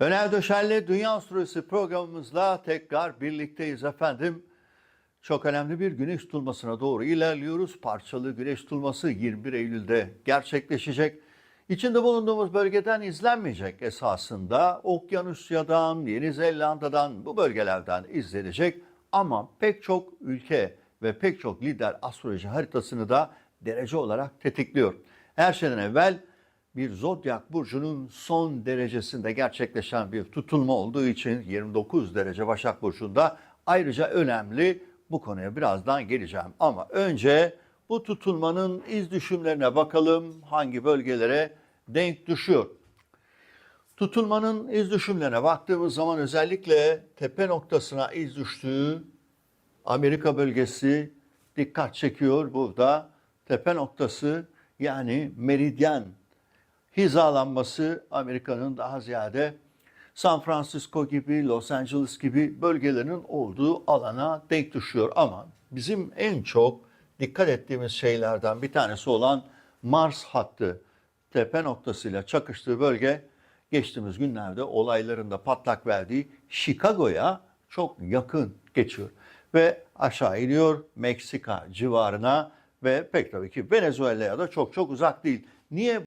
Öner Döşen'le Dünya Astrolojisi programımızla tekrar birlikteyiz efendim. Çok önemli bir güneş tutulmasına doğru ilerliyoruz. Parçalı güneş tutulması 21 Eylül'de gerçekleşecek. İçinde bulunduğumuz bölgeden izlenmeyecek esasında. Okyanusya'dan, Yeni Zelanda'dan bu bölgelerden izlenecek. Ama pek çok ülke ve pek çok lider astroloji haritasını da derece olarak tetikliyor. Her şeyden evvel bir zodyak burcunun son derecesinde gerçekleşen bir tutulma olduğu için 29 derece Başak Burcu'nda ayrıca önemli. Bu konuya birazdan geleceğim. Ama önce bu tutulmanın iz düşümlerine bakalım. Hangi bölgelere denk düşüyor? Tutulmanın iz düşümlerine baktığımız zaman özellikle tepe noktasına iz düştüğü Amerika bölgesi dikkat çekiyor burada. Tepe noktası yani meridyen hizalanması Amerika'nın daha ziyade San Francisco gibi, Los Angeles gibi bölgelerinin olduğu alana denk düşüyor. Ama bizim en çok dikkat ettiğimiz şeylerden bir tanesi olan Mars hattı tepe noktasıyla çakıştığı bölge geçtiğimiz günlerde olaylarında patlak verdiği Chicago'ya çok yakın geçiyor. Ve aşağı iniyor Meksika civarına ve pek tabii ki Venezuela'ya da çok çok uzak değil. Niye